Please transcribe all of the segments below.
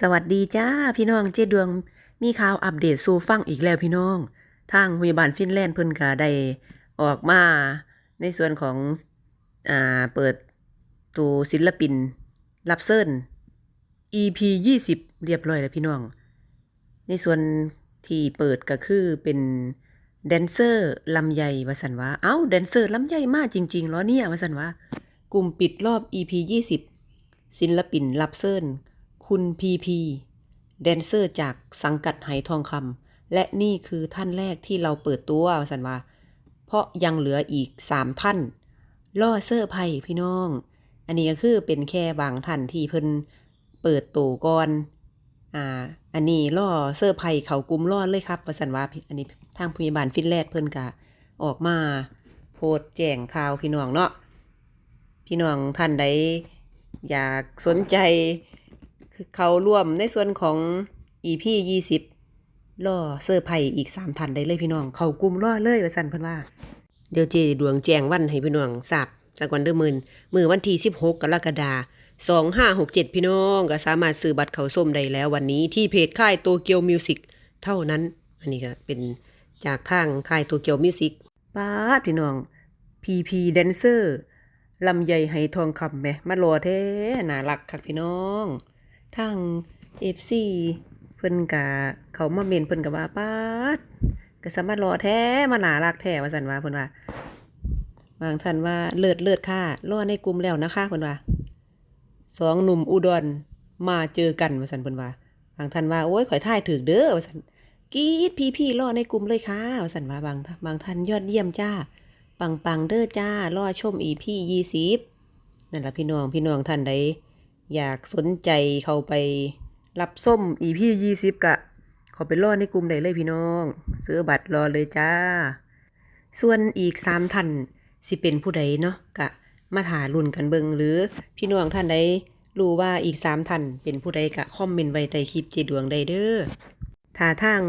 สวัสดีจ้าพี่น้องเจดวงมีข่าวอัปเดตสู่ฟังอีกแล้วพี่น้อง ทางพยาบาลฟินแลนด์เพิ่นก็ได้ออกมาในส่วนของอ่าเปิดตัวศิลปิน รับเซิร์น EP 20เรียบร้อยแล้วพี่น้อง ในส่วนที่เปิดก็คือเป็นแดนเซอร์ลำไยวาสันว่าเอ้าแดนเซอร์ลำไยมากจริงๆเหรอเนี่ยวาสันว่ากลุ่มปิดรอบ EP 20ศิลปินรับเซิร์น คุณพีพีแดนเซอร์จากสังกัดไหทองคำและนี่คือท่านแรกที่เราเปิดตัวสันว่า เพราะยังเหลืออีกสามท่าน ล่อเซอร์ไพ่พี่น้อง อันนี้ก็คือเป็นแค่บางท่านที่เพิ่นเปิดตัวก่อนอ่าอันนี้ล่อเซอร์ไพ่เขากลุ่มล่อเลยครับว่าสันว่าอันนี้ทางพยาบาลฟินแลนด์เพิ่นกะออกมาโพสแจ้งข่าวพี่น้องเนาะพี่น้องท่านใดอยากสนใจ คือเขาร่วมในส่วนของ EP 20ล่อเซอร์ไพรส์อีกสามท่านได้เลยพี่น้อง เขากลุ่มล่อเลยว่าสั่นเพิ่นว่า เดี๋ยวเจดวงแจงวันให้พี่น้องทราบจากวันเดือนมื่นมือวันที่16 กรกฎาคม2567 พี่น้อง ก็สามารถซื้อบัตรเขาส้มได้แล้ววันนี้ที่เพจค่ายโตเกียวมิวสิกเท่านั้น อันนี้ก็เป็นจากทางค่ายโตเกียวมิวสิกป้าพี่น้อง PP Dancer ลำไยไหทองคำแหมมารอแท้น่ารักคักพี่น้อง ทาง FC เพิ่นกะเขามาเมนเพิ่นกะว่าป้าดก็สามารถรอแท้มาหนารักแท้ว่าซั่นว่าเพิ่นว่าบางท่านว่าเลิศเลิศค่ะรอในกลุ่มแล้วนะคะเพิ่นว่าสองหนุ่มอุดรมาเจอกันว่าซั่นเพิ่นว่าบางท่านว่าโอ้ยข่อยท่ายถึกเด้อว่าซั่นกีดพี่ๆรอในกลุ่มเลยค่ะว่าซั่นว่าบางบางท่านยอดเยี่ยมจ้าปังปังเด้อจ้ารอชม EP 20นั่นแหละพี่น้องพี่น้องท่านใด อยากสนใจเขาไปรับส้ม EP 20กะเขาไปรอดในกลุ่มได้เลยพี่น้อง ซื้อบัตรรอเลยจ้า ส่วนอีกสามท่านสิเป็นผู้ใดเนาะกะมาถารุ่นกันเบิงหรือพี่น้องท่านใดรู้ว่าอีกสามท่านเป็นผู้ใดกะคอมเมนต์ไว้ใต้คลิปเจดวงได้เด้อถ้าทาง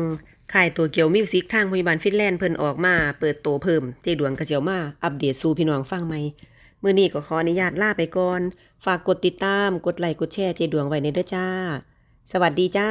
ค่ายตัวเกียวมิวสิกทางพยาบาลฟินแลนด์เพิ่นออกมาเปิดโตวเพิ่มเจดวงก็สิเจียวมาอัปเดตสู่พี่น้องฟังใหม มื่อนี้ก็ขออนุญาตลาไปก่อน ฝากกดติดตาม กดไลค์ กดแชร์เจดวงไว้ในเด้อจ้า สวัสดีจ้า